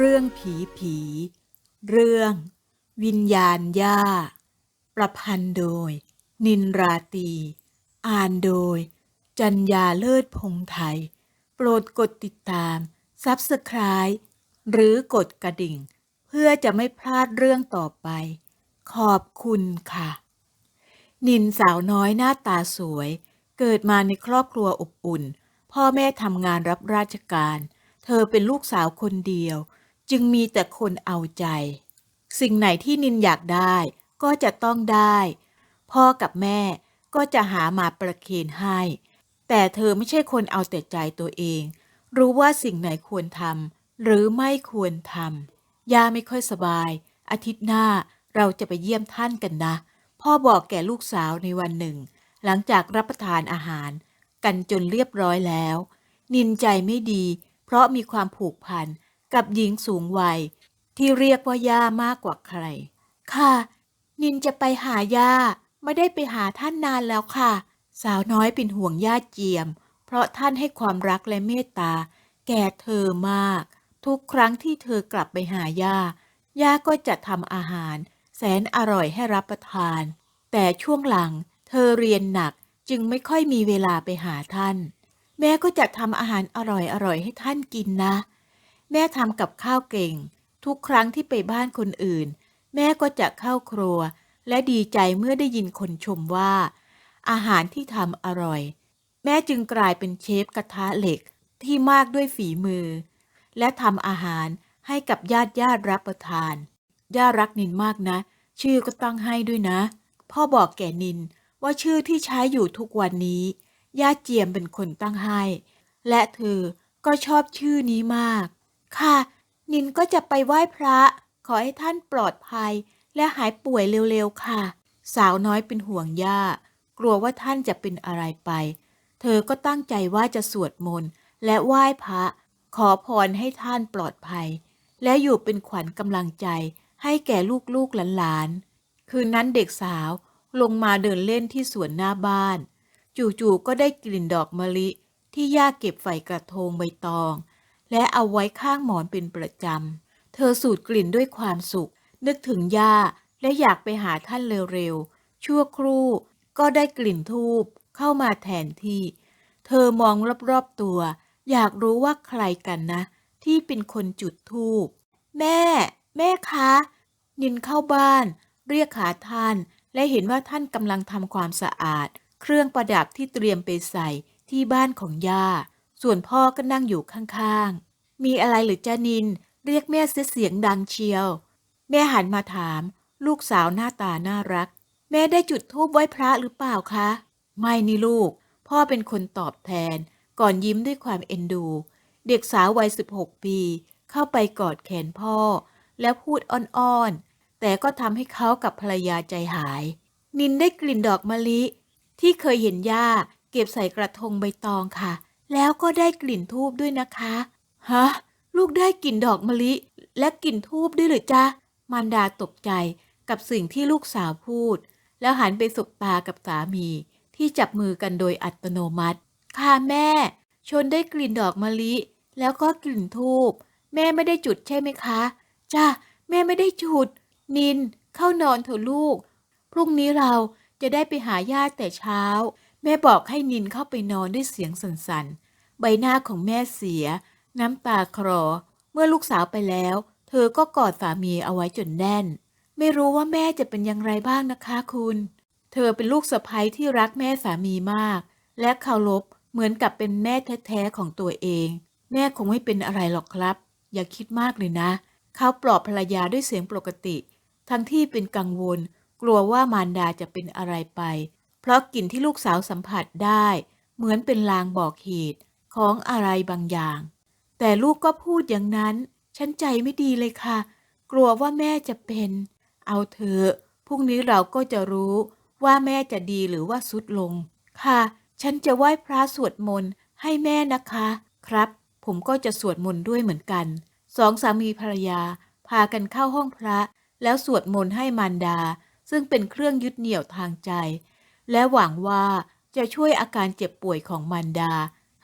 เรื่องผีผี เรื่อง วิญญาณย่า ประพันธ์โดย นินราตี อ่านโดย จัญญาเลิศพงไทย โปรดกดติดตาม Subscribe หรือกดกระดิ่ง เพื่อจะไม่พลาดเรื่องต่อไป ขอบคุณค่ะ นินสาวน้อยหน้าตาสวย เกิดมาในครอบครัวอบอุ่น พ่อแม่ทำงานรับราชการเธอเป็นลูกสาวคนเดียว จึงมีแต่คนเอาใจ สิ่งไหนที่นินอยากได้ ก็จะต้องได้ พ่อกับแม่ก็จะหามาประเคนให้ แต่เธอไม่ใช่คนเอาแต่ใจตัวเอง รู้ว่าสิ่งไหนควรทำหรือไม่ควรทำย่าไม่ค่อยสบาย อาทิตย์หน้าเราจะไปเยี่ยมท่านกันนะ พ่อบอกแก่ลูกสาวในวันหนึ่ง หลังจากรับประทานอาหาร กันจนเรียบร้อยแล้ว นินใจไม่ดี เพราะมีความผูกพัน กับหญิงสูงวัย ที่เรียกว่าย่ามากกว่าใคร ค่ะ นินจะไปหาย่าไม่ได้ไปหาท่านนานแล้วค่ะ สาวน้อยเป็นห่วงย่าเจียม เพราะท่านให้ความรักและเมตตา แก่เธอมาก ทุกครั้งที่เธอกลับไปหาย่า ย่าก็จะทำอาหาร แสนอร่อยให้รับประทาน แต่ช่วงหลังเธอเรียนหนักจึงไม่ค่อยมีเวลาไปหาท่าน แม่ก็จะทำอาหารอร่อยๆให้ท่านกินนะ แม่ทำกับข้าวเก่ง ทุกครั้งที่ไปบ้านคนอื่น แม่ก็จะเข้าครัว และดีใจเมื่อได้ยินคนชมว่า อาหารที่ทำอร่อย แม่จึงกลายเป็นเชฟกระทะเหล็กที่มากด้วยฝีมือ และทำอาหารให้กับญาติญาติรับประทาน ย่ารักนินมากนะ ชื่อก็ตั้งให้ด้วยนะ พ่อบอกแก่นินว่าชื่อที่ใช้อยู่ทุกวันนี้ ย่าเจียมเป็นคนตั้งให้ และเธอก็ชอบชื่อนี้มาก ค่ะ นินก็จะไปไหว้พระ ขอให้ท่านปลอดภัย และหายป่วยเร็วๆค่ะ สาวน้อยเป็นห่วงย่า กลัวว่าท่านจะเป็นอะไรไป เธอก็ตั้งใจว่าจะสวดมนต์และไหว้พระ ขอพรให้ท่านปลอดภัย และอยู่เป็นขวัญกำลังใจให้แก่ลูกๆหลานๆ คืนนั้นเด็กสาวลงมาเดินเล่นที่สวนหน้าบ้าน จู่ๆก็ได้กลิ่นดอกมะลิที่ย่าเก็บใส่กระทงใบตอง และเอาไว้ข้างหมอนเป็นประจำ เธอสูดกลิ่นด้วยความสุข นึกถึงย่าและอยากไปหาท่านเร็วๆ ชั่วครู่ก็ได้กลิ่นทูบเข้ามาแทนที่ เธอมองรอบๆตัว อยากรู้ว่าใครกันนะ ที่เป็นคนจุดทูบแม่ แม่คะ นินเข้าบ้าน เรียกหาท่าน และเห็นว่าท่านกำลังทำความสะอาด เครื่องประดับที่เตรียมไปใส่ที่บ้านของย่า ส่วนพ่อก็นั่งอยู่ข้างๆ มีอะไรหรือจ้านิน เรียกแม่เสียงดังเชียว แม่หันมาถาม ลูกสาวหน้าตาน่ารัก แม่ได้จุดธูปไหว้พระหรือเปล่าคะ ไม่นี่ลูก พ่อเป็นคนตอบแทน ก่อนยิ้มด้วยความเอ็นดู เด็กสาววัย16ปี เข้าไปกอดแขนพ่อ แล้วพูดอ่อนๆ แต่ก็ทำให้เขากับภรรยาใจหาย นินได้กลิ่นดอกมะลิ ที่เคยเห็นย่าเก็บใส่กระทงใบตองค่ะ แล้วก็ได้กลิ่นทูบด้วยนะคะ ฮะ ลูกได้กลิ่นดอกมะลิ และกลิ่นทูบด้วยหรือจ๊ะ มารดาตกใจกับสิ่งที่ลูกสาวพูด แล้วหันไปสบตากับสามี ที่จับมือกันโดยอัตโนมัติ ค่ะแม่ ชนได้กลิ่นดอกมะลิ แล้วก็กลิ่นทูบ แม่ไม่ได้จุดใช่ไหมคะ จ้าแม่ไม่ได้จุด นิน เข้านอนเถอะลูก พรุ่งนี้เราจะได้ไปหาญาติแต่เช้า แม่บอกให้นินเข้าไปนอนด้วยเสียงสั่นๆ ใบหน้าของแม่เสีย น้ำตาคลอ เมื่อลูกสาวไปแล้ว เธอก็กอดสามีเอาไว้จนแน่น ไม่รู้ว่าแม่จะเป็นอย่างไรบ้างนะคะคุณ เธอเป็นลูกสะใภ้ที่รักแม่สามีมาก และเคารพเหมือนกับเป็นแม่แท้ๆของตัวเอง แม่คงไม่เป็นอะไรหรอกครับ อย่าคิดมากเลยนะ เขาปลอบภรรยาด้วยเสียงปกติ ทั้งที่เป็นกังวล กลัวว่ามารดาจะเป็นอะไรไป เพราะกลิ่นที่ลูกสาวสัมผัสได้ เหมือนเป็นลางบอกเหตุของอะไรบางอย่าง แต่ลูกก็พูดอย่างนั้น ฉันใจไม่ดีเลยค่ะ กลัวว่าแม่จะเป็น เอาเถอะพรุ่งนี้เราก็จะรู้ว่าแม่จะดีหรือว่าสุดลง ค่ะ ฉันจะไหว้พระสวดมนต์ให้แม่นะคะ ครับ ผมก็จะสวดมนต์ด้วยเหมือนกันสองสามีภรรยา พากันเข้าห้องพระ แล้วสวดมนต์ให้มารดา ซึ่งเป็นเครื่องยึดเหนี่ยวทางใจ และหวังว่าจะช่วยอาการเจ็บป่วยของมันดา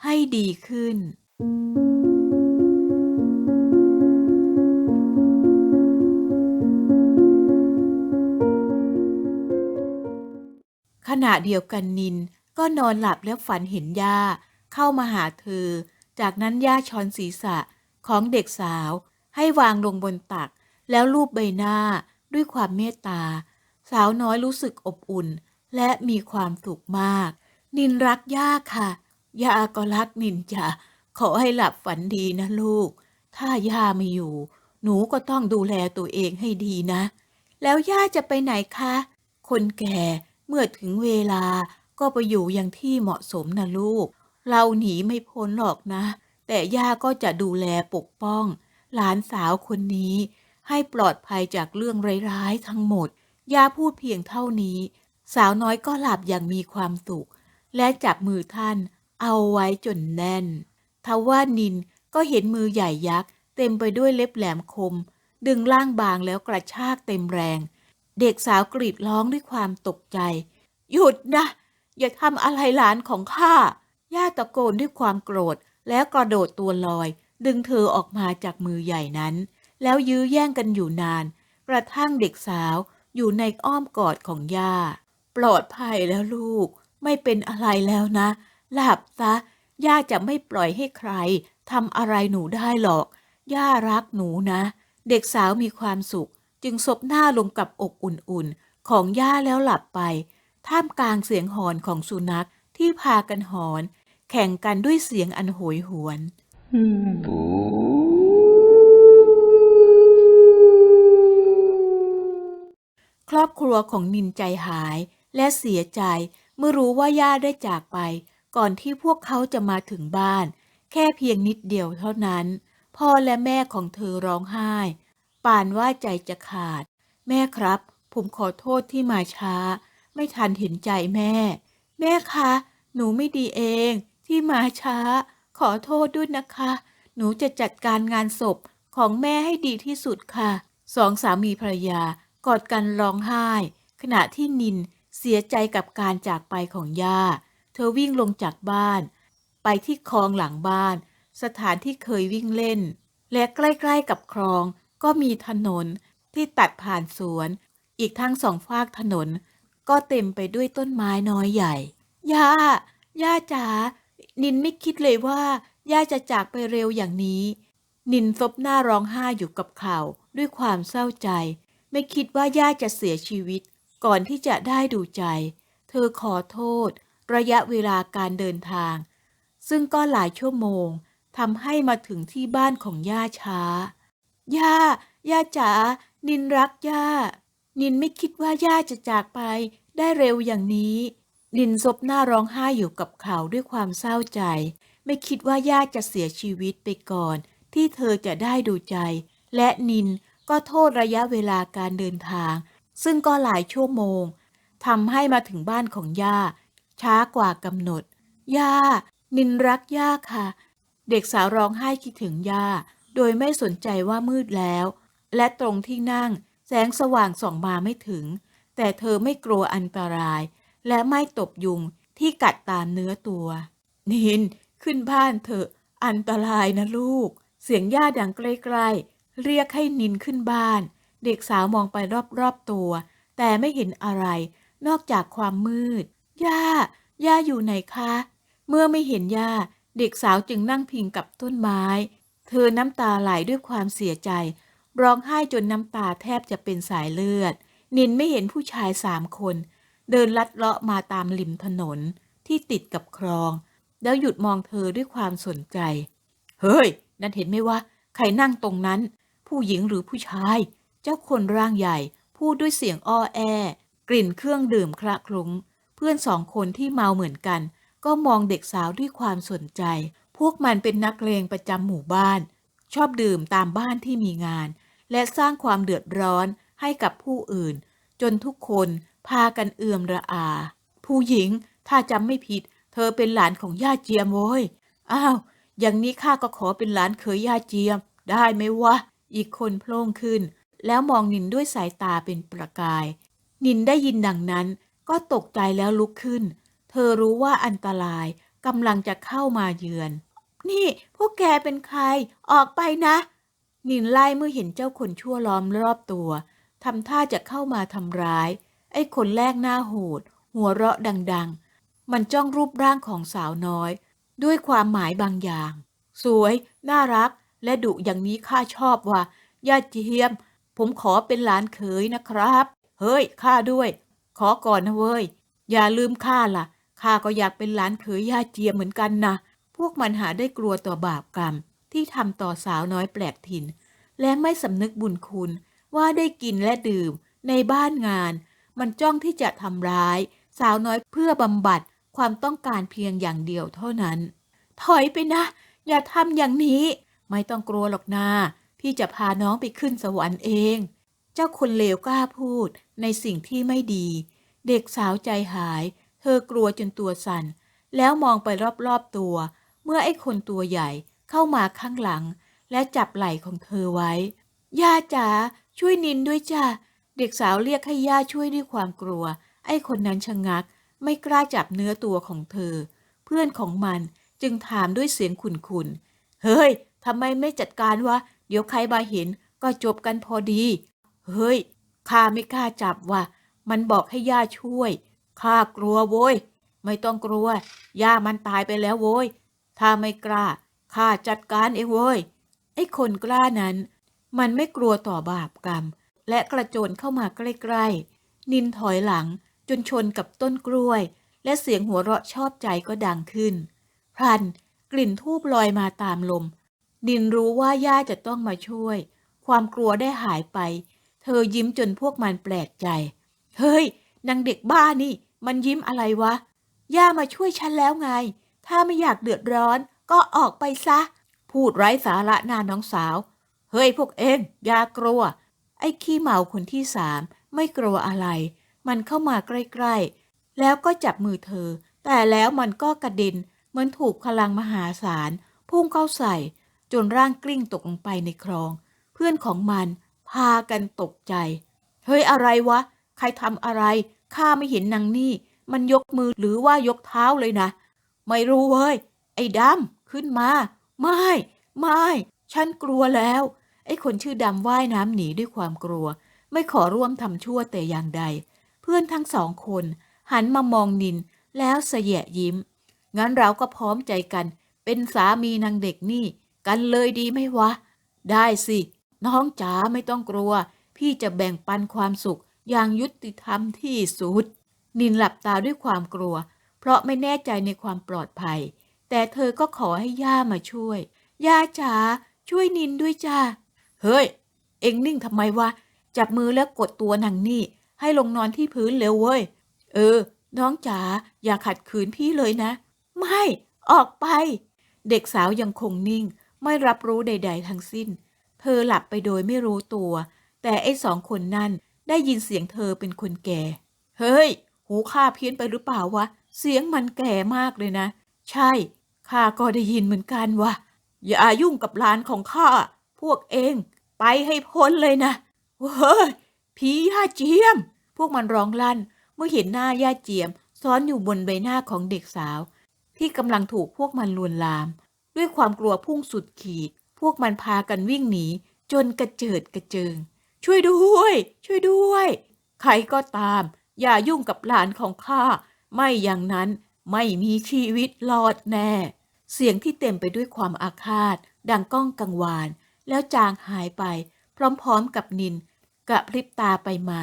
ให้ดีขึ้น ขณะเดียวกันนินก็นอนหลับแล้วฝันเห็นย่าเข้ามาหาเธอ จากนั้นย่าช้อนศีรษะของเด็กสาว ให้วางลงบนตัก แล้วลูบใบหน้าด้วยความเมตตา สาวน้อยรู้สึกอบอุ่น และมีความสุขมาก นินรักย่าค่ะ ย่าก็รักนินจ้ะขอให้หลับฝันดีนะลูก ถ้าย่าไม่อยู่ หนูก็ต้องดูแลตัวเองให้ดีนะ แล้วย่าจะไปไหนคะ คนแก่เมื่อถึงเวลาก็ไปอยู่อย่างที่เหมาะสมนะลูก เราหนีไม่พ้นหรอกนะ แต่ย่าก็จะดูแลปกป้อง หลานสาวคนนี้ ให้ปลอดภัยจากเรื่องร้ายๆทั้งหมด ย่าพูดเพียงเท่านี้ สาวน้อยก็หลับอย่างมีความสุข และจับมือท่านเอาไว้จนแน่น ทว่านินก็เห็นมือใหญ่ยักษ์เต็มไปด้วยเล็บแหลมคม ดึงร่างบางแล้วกระชากเต็มแรง เด็กสาวกรีดร้องด้วยความตกใจ หยุดนะ อย่าทำอะไรหลานของข้า ย่าตะโกนด้วยความโกรธแล้วกระโดดตัวลอย ดึงเธอออกมาจากมือใหญ่นั้น แล้วยื้อแย่งกันอยู่นาน กระทั่งเด็กสาวอยู่ในอ้อมกอดของย่า ปลอดภัยแล้วลูก ไม่เป็นอะไรแล้วนะ หลับซะ ย่าจะไม่ปล่อยให้ใครทำอะไรหนูได้หรอก ย่ารักหนูนะ เด็กสาวมีความสุข จึงซบหน้าลงกับอกอุ่นๆ ของย่าแล้วหลับไป ท่ามกลางเสียงหอนของสุนัขที่พากันหอน แข่งกันด้วยเสียงอันโหยหวน ครอบครัวของนินใจหาย และเสียใจเมื่อรู้ว่าย่าได้จากไป ก่อนที่พวกเขาจะมาถึงบ้าน แค่เพียงนิดเดียวเท่านั้น พ่อและแม่ของเธอร้องไห้ ป่านว่าใจจะขาด แม่ครับ ผมขอโทษที่มาช้า ไม่ทันเห็นใจแม่ แม่คะ หนูไม่ดีเอง ที่มาช้า ขอโทษด้วยนะคะ หนูจะจัดการงานศพของแม่ให้ดีที่สุดค่ะสองสามีภรรยากอดกันร้องไห้ ขณะที่นิน เสียใจกับการจากไปของย่า เธอวิ่งลงจากบ้าน ไปที่คลองหลังบ้าน สถานที่เคยวิ่งเล่น และใกล้ๆกับคลองก็มีถนนที่ตัดผ่านสวน อีกทั้งสองฝากถนน ก็เต็มไปด้วยต้นไม้น้อยใหญ่ ย่า ย่าจ๋า นินไม่คิดเลยว่า ย่าจะจากไปเร็วอย่างนี้ นินซบหน้าร้องไห้อยู่กับเขาด้วยความเศร้าใจ ไม่คิดว่าย่าจะเสียชีวิต ก่อนที่จะได้ดูใจ เธอขอโทษ ระยะเวลาการเดินทาง ซึ่งก็หลายชั่วโมงทำให้มาถึงที่บ้านของย่าช้า ย่า ย่าจ๋า นินรักย่า นินไม่คิดว่าย่าจะจากไปได้เร็วอย่างนี้ นินซบหน้าร้องไห้อยู่กับเขาด้วยความเศร้าใจ ไม่คิดว่าย่าจะเสียชีวิตไปก่อน ที่เธอจะได้ดูใจ และนินก็โทษระยะเวลาการเดินทาง ซึ่งก็หลายชั่วโมงทำให้มาถึงบ้านของย่า ช้ากว่ากำหนด ย่า นินรักย่าค่ะ เด็กสาวร้องไห้คิดถึงย่า โดยไม่สนใจว่ามืดแล้ว และตรงที่นั่งแสงสว่างส่องมาไม่ถึง แต่เธอไม่กลัวอันตราย และไม่ตบยุงที่กัดตามเนื้อตัว นิน ขึ้นบ้านเถอะ อันตรายนะลูก เสียงย่าดังใกล้ๆ เรียกให้นินขึ้นบ้าน เด็กสาวมองไปรอบๆตัว แต่ไม่เห็นอะไร นอกจากความมืด ย่า ย่าอยู่ไหนคะ เมื่อไม่เห็นย่า เด็กสาวจึงนั่งพิงกับต้นไม้ เธอน้ำตาไหลด้วยความเสียใจ ร้องไห้จนน้ำตาแทบจะเป็นสายเลือด นินไม่เห็นผู้ชายสามคน เดินลัดเลาะมาตามริมถนนที่ติดกับคลอง แล้วหยุดมองเธอด้วยความสนใจ เฮ้ย นั่นเห็นไหมว่า ใครนั่งตรงนั้น ผู้หญิงหรือผู้ชาย เจ้าคนร่างใหญ่พูดด้วยเสียงอ้อแอ กลิ่นเครื่องดื่มคละคลุ้ง เพื่อนสองคนที่เมาเหมือนกัน ก็มองเด็กสาวด้วยความสนใจ พวกมันเป็นนักเลงประจำหมู่บ้าน ชอบดื่มตามบ้านที่มีงาน และสร้างความเดือดร้อนให้กับผู้อื่น จนทุกคนพากันเอื่อมระอา ผู้หญิงถ้าจำไม่ผิด เธอเป็นหลานของย่าเจียมโว้ยอ้าว อย่างนี้ข้าก็ขอเป็นหลานเคยย่าเจียม ได้ไหมวะ อีกคนโพล่งขึ้น แล้วมองนินด้วยสายตาเป็นประกาย นินได้ยินดังนั้นก็ตกใจแล้วลุกขึ้น เธอรู้ว่าอันตรายกำลังจะเข้ามาเยือน นี่พวกแกเป็นใคร ออกไปนะ นินไล่เมื่อเห็นเจ้าคนชั่วล้อมรอบตัวทำท่าจะเข้ามาทำร้าย ไอ้คนแรกหน้าโหด หัวเราะดัง ๆ มันจ้องรูปร่างของสาวน้อย ด้วยความหมายบางอย่าง สวย น่ารัก และดุอย่างนี้ข้าชอบว่ะ ย่าเจียม ผมขอเป็นหลานเขยนะครับ เฮ้ยข้าด้วย ขอก่อนนะเว้ย อย่าลืมข้าล่ะข้าก็อยากเป็นหลานเขยย่าเจียเหมือนกันนะพวกมันหาได้กลัวต่อบาปกรรม ที่ทำต่อสาวน้อยแปลกถิ่น และไม่สำนึกบุญคุณ ว่าได้กินและดื่ม ในบ้านงาน มันจ้องที่จะทำร้าย สาวน้อยเพื่อบำบัดความต้องการเพียงอย่างเดียวเท่านั้น ถอยไปนะ อย่าทำอย่างนี้ ไม่ต้องกลัวหรอกนา พี่จะพาน้องไปขึ้นสวรรค์เอง เจ้าคนเลวกล้าพูดในสิ่งที่ไม่ดี เด็กสาวใจหาย เธอกลัวจนตัวสั่น แล้วมองไปรอบๆตัว เมื่อไอ้คนตัวใหญ่เข้ามาข้างหลัง และจับไหล่ของเธอไว้ ย่าจ๋าช่วยนินด้วยจ้าเด็กสาวเรียกให้ย่าช่วยด้วยความกลัว ไอ้คนนั้นชะงัก ไม่กล้าจับเนื้อตัวของเธอ เพื่อนของมันจึงถามด้วยเสียงขุนๆ เฮ้ยทำไมไม่จัดการวะ ดี๋ยวใครมาเห็นก็จบกันพอดี เฮ้ย ข้าไม่กล้าจับว่ะ มันบอกให้ย่าช่วย ข้ากลัวโว้ย ไม่ต้องกลัว ย่ามันตายไปแล้วโว้ย ถ้าไม่กล้า ข้าจัดการเองโว้ย ไอ้คนกล้านั้น มันไม่กลัวต่อบาปกรรม และกระโจนเข้ามาใกล้ๆ นินถอยหลังจนชนกับต้นกล้วย และเสียงหัวเราะชอบใจก็ดังขึ้นพลันกลิ่นทูบลอยมาตามลม นินรู้ว่าย่าจะต้องมาช่วย ความกลัวได้หายไป เธอยิ้มจนพวกมันแปลกใจ เฮ้ยนางเด็กบ้านี่ มันยิ้มอะไรวะ ย่ามาช่วยฉันแล้วไง ถ้าไม่อยากเดือดร้อน ก็ออกไปซะ พูดไร้สาระหน้าน้องสาว เฮ้ยพวกเอ็งอย่ากลัว ไอ้ขี้เมาคนที่สามไม่กลัวอะไร มันเข้ามาใกล้ๆ แล้วก็จับมือเธอ แต่แล้วมันก็กระเด็นเหมือนถูกพลังมหาศาลพุ่งเข้าใส่ จนร่างกลิ้งตกลงไปในคลอง เพื่อนของมันพากันตกใจ เฮ้ยอะไรวะ ใครทำอะไรข้าไม่เห็นนางนี่ มันยกมือหรือว่ายกเท้าเลยนะ ไม่รู้เว้ย ไอ้ดำขึ้นมา ไม่ ไม่ ฉันกลัวแล้ว ไอ้คนชื่อดำว่ายน้ำหนีด้วยความกลัว ไม่ขอร่วมทำชั่วแต่อย่างใด เพื่อนทั้งสองคน หันมามองนินแล้วเสยะยิ้ม งั้นเราก็พร้อมใจกัน เป็นสามีนางเด็กนี่ กันเลยดีไหมวะ ได้สิ น้องจ๋าไม่ต้องกลัว พี่จะแบ่งปันความสุข อย่างยุติธรรมที่สุด นินหลับตาด้วยความกลัว เพราะไม่แน่ใจในความปลอดภัย แต่เธอก็ขอให้ย่ามาช่วย ย่าจ๋าช่วยนินด้วยจ้า เฮ้ย เอ็งนิ่งทำไมวะ จับมือแล้วกดตัวนางนี่ ให้ลงนอนที่พื้นเร็วเว้ย เออ น้องจ๋าอย่าขัดขืนพี่เลยนะ ไม่ ออกไป เด็กสาวยังคงนิ่ง ไม่รับรู้ใด ๆ ทั้งสิ้น เธอหลับไปโดยไม่รู้ตัว แต่ไอ้สองคนนั่นได้ยินเสียงเธอเป็นคนแก่ เฮ้ย หูข้าเพี้ยนไปหรือเปล่าวะ เสียงมันแก่มากเลยนะ ใช่ ข้าก็ได้ยินเหมือนกันวะอย่ายุ่งกับหลานของข้า พวกเองไปให้พ้นเลยนะ เฮ้ย ผีย่าเจียม พวกมันร้องลั่น เมื่อเห็นหน้าย่าเจียม ซ้อนอยู่บนใบหน้าของเด็กสาว ที่กำลังถูกพวกมันลวนลาม ด้วยความกลัวพุ่งสุดขีด พวกมันพากันวิ่งหนี จนกระเจิดกระเจิง ช่วยด้วย ช่วยด้วย ใครก็ตาม อย่ายุ่งกับหลานของข้า ไม่อย่างนั้นไม่มีชีวิตรอดแน่ เสียงที่เต็มไปด้วยความอาฆาต ดังก้องกังวาน แล้วจางหายไป พร้อมๆกับนินกระพริบตาไปมา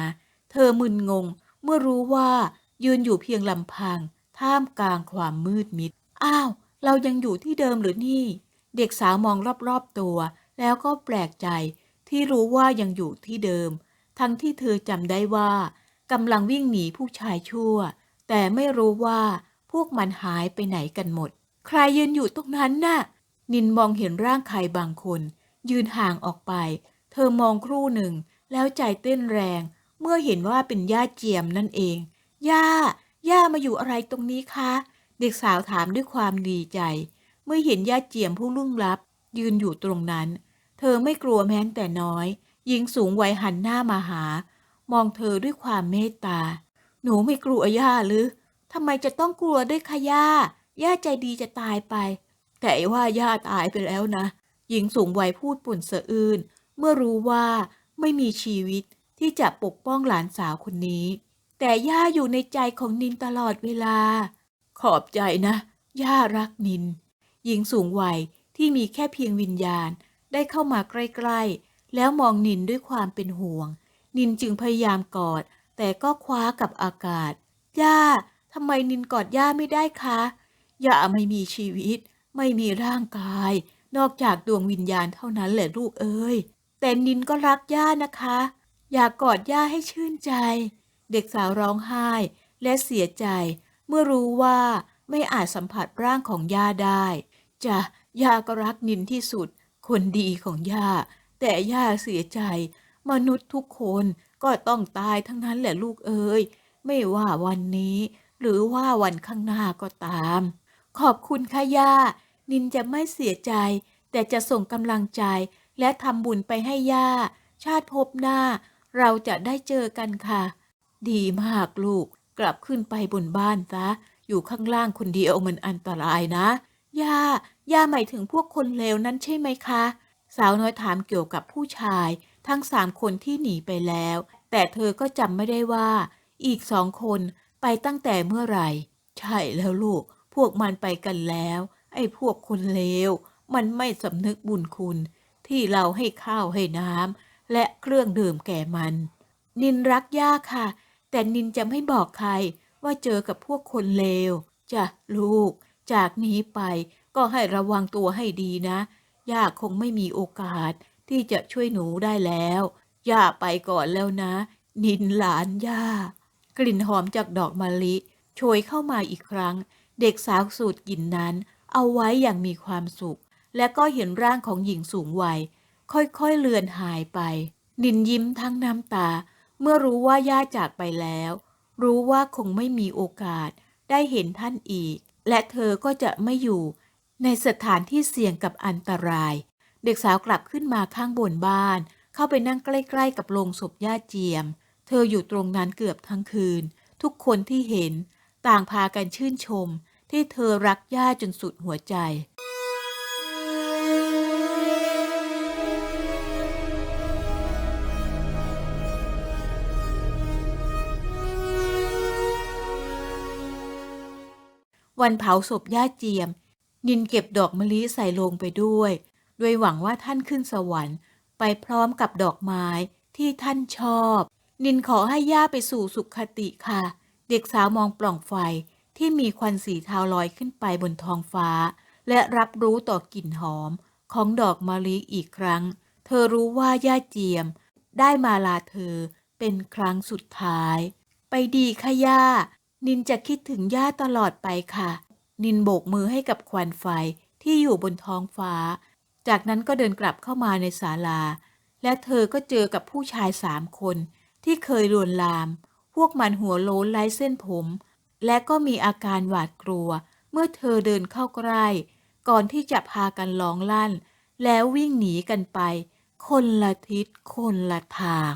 เธอมึนงง เมื่อรู้ว่ายืนอยู่เพียงลำพัง ท่ามกลางความมืดมิด อ้าว เรายังอยู่ที่เดิมหรือนี่ เด็กสาวมองรอบๆตัว แล้วก็แปลกใจที่รู้ว่ายังอยู่ที่เดิม ทั้งที่เธอจำได้ว่ากำลังวิ่งหนีผู้ชายชั่ว แต่ไม่รู้ว่าพวกมันหายไปไหนกันหมด ใครยืนอยู่ตรงนั้นน่ะ นินมองเห็นร่างใครบางคน ยืนห่างออกไป เธอมองครู่หนึ่ง แล้วใจเต้นแรง เมื่อเห็นว่าเป็นย่าเจียมนั่นเอง ย่า ย่ามาอยู่อะไรตรงนี้คะ เด็กสาวถามด้วยความดีใจ เมื่อเห็นย่าเจียมผู้ลุ่งลับ ยืนอยู่ตรงนั้น เธอไม่กลัวแม้แต่น้อยหญิงสูงวัยหันหน้ามาหา มองเธอด้วยความเมตตา หนูไม่กลัวย่าหรือทำไมจะต้องกลัวด้วยคะย่าย่าใจดีจะตายไป แต่ว่าย่าตายไปแล้วนะ หญิงสูงวัยพูดปุ่นสะอื้นเมื่อรู้ว่าไม่มีชีวิตที่จะปกป้องหลานสาวคนนี้ แต่ย่าอยู่ในใจของนินตลอดเวลา ขอบใจนะ ย่ารักนิน หญิงสูงวัยที่มีแค่เพียงวิญญาณได้เข้ามาใกล้ๆ แล้วมองนินด้วยความเป็นห่วง นินจึงพยายามกอด แต่ก็คว้ากับอากาศ ย่าทำไมนินกอดย่าไม่ได้คะ ย่าไม่มีชีวิต ไม่มีร่างกาย นอกจากดวงวิญญาณเท่านั้นแหละลูกเอ้ย แต่นินก็รักย่านะคะ อยากกอดย่าให้ชื่นใจ เด็กสาวร้องไห้และเสียใจ เมื่อรู้ว่าไม่อาจสัมผัสร่างของย่าได้จะย่าก็รักนินที่สุด คนดีของย่า แต่ย่าเสียใจ มนุษย์ทุกคนก็ต้องตายทั้งนั้นแหละลูกเอ้ยไม่ว่าวันนี้ หรือว่าวันข้างหน้าก็ตาม ขอบคุณค่ะย่า นินจะไม่เสียใจ แต่จะส่งกำลังใจและทำบุญไปให้ย่า ชาติภพหน้า เราจะได้เจอกันค่ะ ดีมากลูก กลับขึ้นไปบนบ้านซะ อยู่ข้างล่างคนเดียวมันอันตรายนะ ย่า ย่าหมายถึงพวกคนเลวนั้นใช่ไหมคะ สาวน้อยถามเกี่ยวกับผู้ชาย ทั้งสามคนที่หนีไปแล้ว แต่เธอก็จำไม่ได้ว่า อีกสองคนไปตั้งแต่เมื่อไหร่ ใช่แล้วลูก พวกมันไปกันแล้ว ไอ้พวกคนเลว มันไม่สำนึกบุญคุณ ที่เราให้ข้าวให้น้ำและเครื่องดื่มแก่มัน นินรักย่าค่ะ แต่นินจะไม่บอกใครว่าเจอกับพวกคนเลวจ้ะลูก จากนี้ไปก็ให้ระวังตัวให้ดีนะ ย่าคงไม่มีโอกาสที่จะช่วยหนูได้แล้ว ย่าไปก่อนแล้วนะ นินหลานย่า กลิ่นหอมจากดอกมะลิโชยเข้ามาอีกครั้ง เด็กสาวสูดกลิ่นนั้น เอาไว้อย่างมีความสุข และก็เห็นร่างของหญิงสูงวัย ค่อยๆเลือนหายไป นินยิ้มทั้งน้ำตา เมื่อรู้ว่าย่าจากไปแล้ว รู้ว่าคงไม่มีโอกาสได้เห็นท่านอีก และเธอก็จะไม่อยู่ในสถานที่เสี่ยงกับอันตราย เด็กสาวกลับขึ้นมาข้างบนบ้าน เข้าไปนั่งใกล้ๆกับโลงศพย่าเจียม เธออยู่ตรงนั้นเกือบทั้งคืน ทุกคนที่เห็น ต่างพากันชื่นชม ที่เธอรักย่าจนสุดหัวใจ วันเผาศพย่าเจียม นินเก็บดอกมะลิใส่ลงไปด้วยโดยหวังว่าท่านขึ้นสวรรค์ ไปพร้อมกับดอกไม้ที่ท่านชอบ นินขอให้ย่าไปสู่สุขคติค่ะ เด็กสาวมองปล่องไฟที่มีควันสีเทาลอยขึ้นไปบนท้องฟ้า และรับรู้ต่อกลิ่นหอมของดอกมะลิอีกครั้ง เธอรู้ว่าย่าเจียม ได้มาลาเธอเป็นครั้งสุดท้าย ไปดีค่ะย่า นินจะคิดถึงย่าตลอดไปค่ะ นินโบกมือให้กับควันไฟที่อยู่บนท้องฟ้า จากนั้นก็เดินกลับเข้ามาในศาลา และเธอก็เจอกับผู้ชายสามคน ที่เคยลวนลาม พวกมันหัวโล้นไร้เส้นผม และก็มีอาการหวาดกลัว เมื่อเธอเดินเข้าใกล้ ก่อนที่จะพากันร้องลั่น แล้ววิ่งหนีกันไป คนละทิศคนละทาง